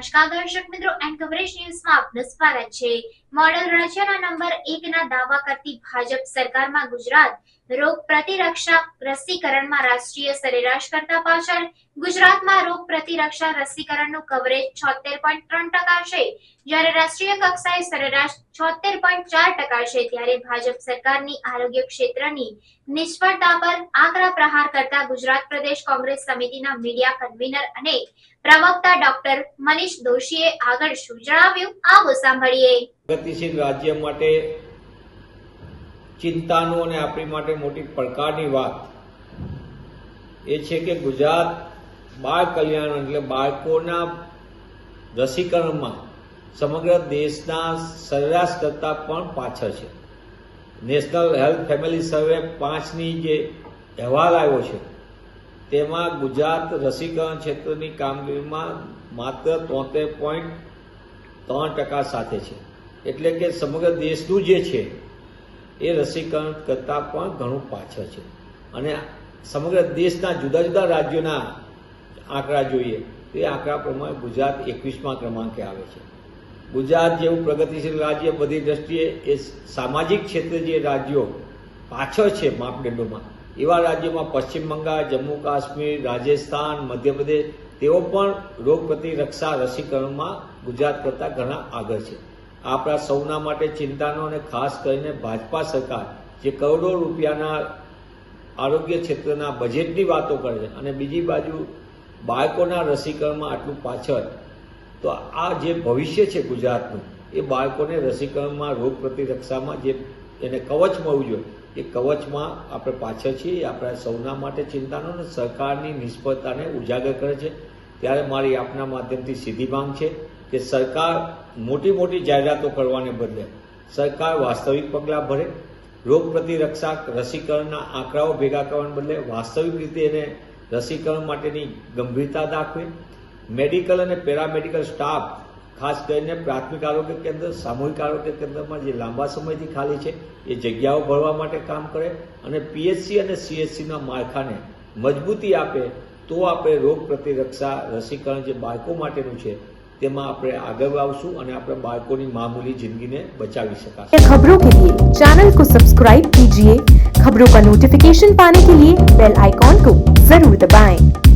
નમસ્કાર દર્શક મિત્રો એન્ડ કવરેજ ન્યૂઝમાં આપનું સ્વાગત છે. મોડલ રાજ્યના નંબર એક દાવા કરતી ભાજપ સરકારમાં ગુજરાત રોગ પ્રતિરક્ષા રસીકરણમાં રાષ્ટ્રીય સરેરાશ કરતા પાછળ. ગુજરાતમાં રોગ પ્રતિરક્ષા રસીકરણનું કવરેજ છોતેર પોઈન્ટ ત્રણ ટકા છે. જ્યારે રાષ્ટ્રીય કક્ષાએ સરેરાશ છોતેર પોઈન્ટ ચાર ટકા છે, ત્યારે ભાજપ સરકારની આરોગ્ય ક્ષેત્રની નિષ્ફળતા પર આકરા પ્રહાર કરતા ગુજરાત પ્રદેશ કોંગ્રેસ સમિતિના મીડિયા કન્વીનર અને પ્રવક્તા ડોક્ટર મનીષ દોશીએ આગળ શું જણાવ્યું? આવો સાંભળીએ. ગતિશીલ રાજ્ય માટે ચિંતાનું અને આપણી માટે મોટી પડકારની વાત એ છે કે ગુજરાત બાળ કલ્યાણ એટલે બાળકોના રસીકરણમાં સમગ્ર દેશના સરેરાશ કરતાં પણ પાછળ છે. નેશનલ હેલ્થ ફેમિલી સર્વે પાંચની જે અહેવાલ આવ્યો છે તેમાં ગુજરાત રસીકરણ ક્ષેત્રની કામગીરીમાં માત્ર તોતેર પોઈન્ટ ત્રણ ટકા સાથે છે. એટલે કે સમગ્ર દેશનું જે છે, એ રસીકરણ કરતાં પણ ઘણું પાછળ છે. અને સમગ્ર દેશના જુદા જુદા રાજ્યોના આંકડા જોઈએ, તો એ આંકડા પ્રમાણે ગુજરાત એકવીસમાં ક્રમાંકે આવે છે. ગુજરાત જેવું પ્રગતિશીલ રાજ્ય બધી દ્રષ્ટિએ એ સામાજિક ક્ષેત્રે જે રાજ્યો પાછળ છે માપદંડોમાં એવા રાજ્યોમાં પશ્ચિમ બંગાળ, જમ્મુ કાશ્મીર, રાજસ્થાન, મધ્યપ્રદેશ, તેઓ પણ રોગ પ્રતિરક્ષા રસીકરણમાં ગુજરાત કરતાં ઘણા આગળ છે. આપણા સૌના માટે ચિંતાનો અને ખાસ કરીને ભાજપા સરકાર, જે કરોડો રૂપિયાના આરોગ્ય ક્ષેત્રના બજેટની વાતો કરે છે અને બીજી બાજુ બાળકોના રસીકરણમાં આટલું પાછળ, તો આ જે ભવિષ્ય છે ગુજરાતનું, એ બાળકોને રસીકરણમાં રોગ પ્રતિરક્ષામાં જે એને કવચ મળવું જોઈએ. એ કવચમાં આપણે પાછળ છીએ આપણા સૌના માટે ચિંતાનો અને સરકારની નિષ્ફળતાને ઉજાગર કરે છે. ત્યારે મારી આપના માધ્યમથી સીધી માંગ છે કે સરકાર મોટી મોટી જાહેરાતો કરવાને બદલે સરકાર વાસ્તવિક પગલાં ભરે. રોગ પ્રતિરક્ષા રસીકરણના આંકડાઓ ભેગા કરવાને બદલે વાસ્તવિક રીતે એને રસીકરણ માટેની ગંભીરતા દાખવે. મેડિકલ અને પેરામેડિકલ સ્ટાફ ખાસ કરીને પ્રાથમિક આરોગ્ય કેન્દ્ર, સામૂહિક આરોગ્ય કેન્દ્રમાં જે લાંબા સમયથી ખાલી છે, એ જગ્યાઓ ભરવા માટે કામ કરે અને પીએચસી અને સીએચસીના માળખાને મજબૂતી આપે તો આપણે રોગ પ્રતિરક્ષા રસીકરણ જે બાળકો માટેનું છે, તેમાં આપણે આગળ આવશું અને આપણે બાળકોની મામૂલી જિંદગીને બચાવી શકાશે. ખબરો કે લીએ ચેનલ કો સબસ્ક્રાઇબ કીજીએ. ખબરો કા નોટિફિકેશન પાને કે લીએ બેલ આઇકન કો જરૂર દબાएं